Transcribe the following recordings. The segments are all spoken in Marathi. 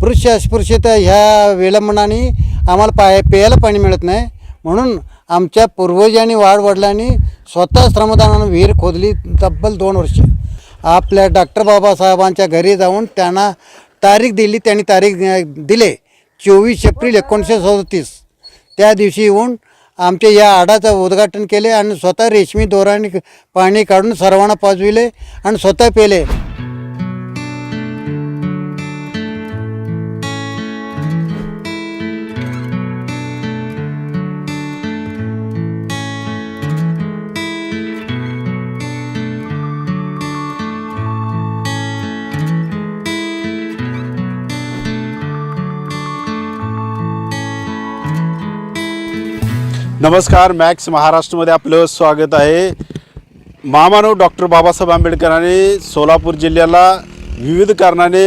पुरुष अस्पृश्यता ह्या विलंबनाने आम्हाला पाय प्यायला पाणी मिळत नाही. म्हणून आमच्या पूर्वजांनी वाढवडिलांनी स्वतः श्रमदानानं विहीर खोदली तब्बल दोन वर्ष. आपल्या डॉक्टर बाबासाहेबांच्या घरी जाऊन त्यांना तारीख दिली त्यांनी तारीख दिले. चोवीस एप्रिल एकोणीसशे सदतीस. त्या दिवशी येऊन आमच्या या आडाचं उद्घाटन केले आणि स्वतः रेशमी दोराने पाणी काढून सर्वांना पाजविले आणि स्वतः पेले. नमस्कार मॅक्स महाराष्ट्रमध्ये आपलं स्वागत आहे. महामानव डॉक्टर बाबासाहेब आंबेडकरांनी सोलापूर जिल्ह्याला विविध कारणाने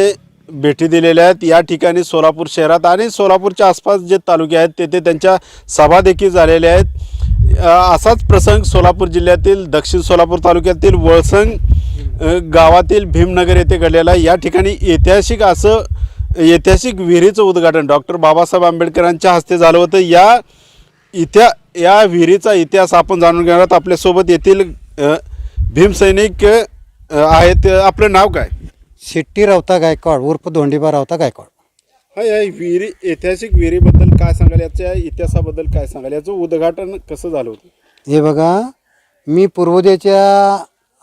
भेटी दिलेल्या आहेत. या ठिकाणी सोलापूर शहरात आणि सोलापूरच्या आसपास जे तालुके आहेत तेथे त्यांच्या सभा देखील झालेल्या आहेत. असाच प्रसंग सोलापूर जिल्ह्यातील दक्षिण सोलापूर तालुक्यातील वळसंग गावातील भीमनगर येथे घडलेला आहे. या ठिकाणी ऐतिहासिक असं ऐतिहासिक विहिरीचं उद्घाटन डॉक्टर बाबासाहेब आंबेडकरांच्या हस्ते झालं होतं. या इतिहा या विहिरीचा इतिहास आपण जाणून घेणार आहोत. आपल्यासोबत येथील भीमसैनिक आहेत. आपलं नाव काय? शिट्टी रावता गायकवाड उर्फ धोंडीबा रावता गायकवाड. हा या विहिरी ऐतिहासिक विहिरीबद्दल काय सांगाल? याच्या इतिहासाबद्दल काय सांगाल? याचं उद्घाटन कसं झालं होतं? हे बघा मी पूर्वजाच्या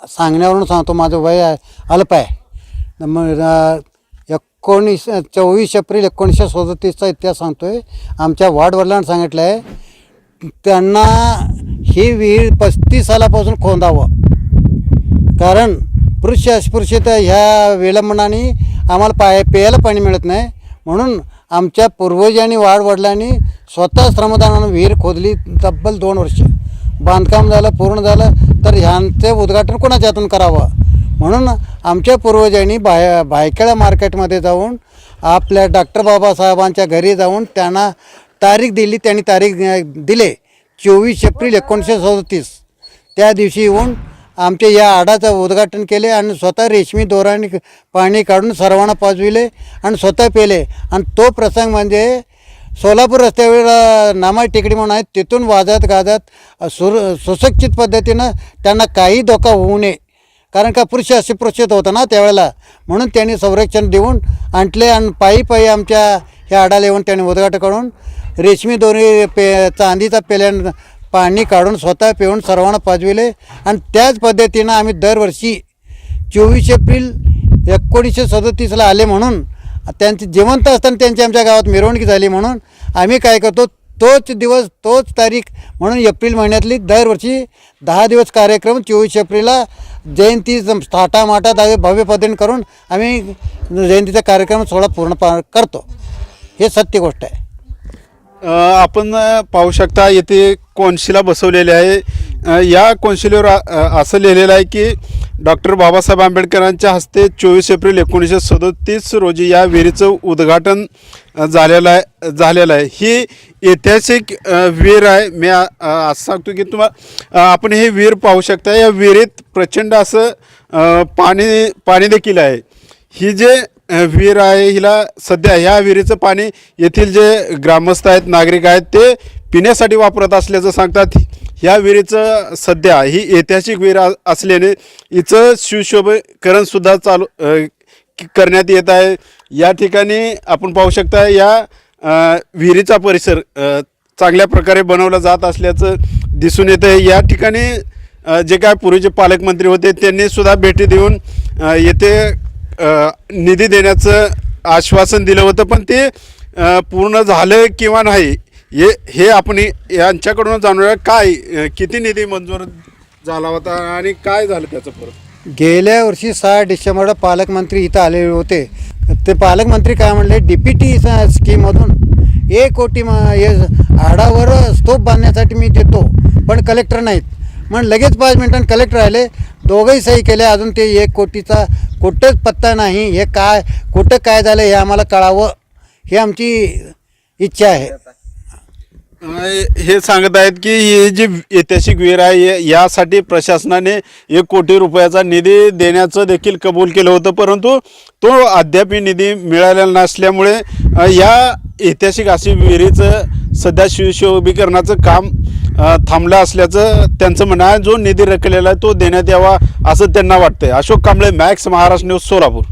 सांगण्यावरून सांगतो माझं वय आहे अल्प आहे. मग एकोणीस चोवीस एप्रिल एकोणीसशे सदतीसचा इतिहास सांगतोय. आमच्या वाडवडिलांना सांगितलं आहे त्यांना ही विहीर पस्तीस सालापासून खोदावं. कारण पुरुष अस्पृश्यता ह्या विलंबनाने आम्हाला पाय प्यायला पाणी मिळत नाही. म्हणून आमच्या पूर्वजांनी वाडवडिलांनी स्वतः श्रमदानानं विहीर खोदली तब्बल दोन वर्ष. बांधकाम झालं पूर्ण झालं तर ह्यांचे उद्घाटन कोणाच्या हातून करावं? म्हणून आमच्या पूर्वजांनी बाय भायखेडा मार्केटमध्ये जाऊन आपल्या डॉक्टर बाबासाहेबांच्या घरी जाऊन त्यांना तारीख दिली त्यांनी तारीख दिले. चोवीस एप्रिल एकोणीसशे सदतीस. त्या दिवशी येऊन आमच्या या आडाचं उद्घाटन केले आणि स्वतः रेशमी दोराने पाणी काढून सर्वांना पाजविले आणि स्वतः पेले. आणि तो प्रसंग म्हणजे सोलापूर रस्त्यावर नामा टेकडी म्हणून आहे तिथून वाजत गाजत सुर सुशिक्षित पद्धतीनं त्यांना काही धोका होऊ नये. कारण का पुरुष अस्पृश्यत होतं ना त्यावेळेला. म्हणून त्यांनी संरक्षण देऊन आणले आणि पायी पायी आमच्या ह्या आडाला येऊन त्यांनी उद्घाट करून रेशमी दोरी पे चांदीचा पेल्यान पाणी काढून स्वतः पिऊन सर्वांना पाजविले. आणि त्याच पद्धतीनं आम्ही दरवर्षी चोवीस एप्रिल एकोणीसशे सदतीसला आले म्हणून त्यांचे जिवंत असताना त्यांची आमच्या गावात मिरवणूक झाली म्हणून आम्ही काय करतो तोच दिवस तोच तारीख म्हणून एप्रिल महिन्यातली दरवर्षी दहा दिवस कार्यक्रम चोवीस एप्रिलला जयंती थाटामाटा दावे भव्य पद्धतीने करून आम्ही जयंतीचा कार्यक्रम सोहळा पूर्ण पा करतो. हे सत्य गोष्ट आहे. अ, आपण अ, पाहू शकता येथे कोनशिला बसवलेली आहे. अ, या कोनशिलेवर अ, असं लिहिलेलं आहे की डॉक्टर बाबासाहेब आंबेडकरांच्या हस्ते चोवीस एप्रिल एकोणीसशे सदतीस रोजी या विहिरीचं उद्घाटन अ, झालेलं आहे झालेलं आहे. ही ऐतिहासिक अ, विहीर आहे. मी अ, असं सांगतो की तुम्हाला आपण हे विहीर पाहू शकता. या विहिरीत प्रचंड असं अ, पाणी पाणी देखील आहे. ही जे विहीर आहे हिला सध्या ह्या विहिरीचं पाणी येथील जे ग्रामस्थ आहेत नागरिक आहेत ते पिण्यासाठी वापरत असल्याचं सांगतात. ह्या विहिरीचं सध्या ही ऐतिहासिक विहीर असल्याने हिचं सुशोभीकरणसुद्धा चालू करण्यात येत आहे. या ठिकाणी आपण पाहू शकता या विहिरीचा परिसर चांगल्या प्रकारे बनवला जात असल्याचं दिसून येतं आहे या ठिकाणी जे काय पूर्वीचे पालकमंत्री होते त्यांनीसुद्धा भेटी देऊन येथे निधी देण्याचं आश्वासन दिलं होतं पण ते पूर्ण झालं किंवा नाही हे हे आपण यांच्याकडून जाणूया. काय किती निधी मंजूर झाला होता आणि काय झालं त्याचं परत? गेल्या वर्षी सहा डिसेंबरला पालकमंत्री इथं आलेले होते. ते पालकमंत्री काय म्हणले डी पी टी स्कीममधून एक कोटी म हे हाडावर स्तोप बांधण्यासाठी मी देतो पण कलेक्टर नाहीत. मग लगेच पाच मिनिटांनी कलेक्टर आले दोघंही सही केले अजून ते एक कोटीचा कुठंच पत्ता नाही. हे काय कुठं काय झालं हे आम्हाला कळावं ही आमची इच्छा आहे. हे सांगत आहेत की ही जी ऐतिहासिक विहीर आहे यासाठी प्रशासनाने एक कोटी रुपयाचा निधी देण्याचं देखील कबूल केलं होतं परंतु तो अद्याप निधी मिळालेला नसल्यामुळे या ऐतिहासिक अशी विहिरीचं सध्या शिवशोभीकरणाचं काम थांबलं असल्याचं त्यांचं म्हणणं आहे. जो निधी रखलेला आहे तो देण्यात यावा असं त्यांना वाटतंय. Ashok Kamble Max Maharashtra news Solapur.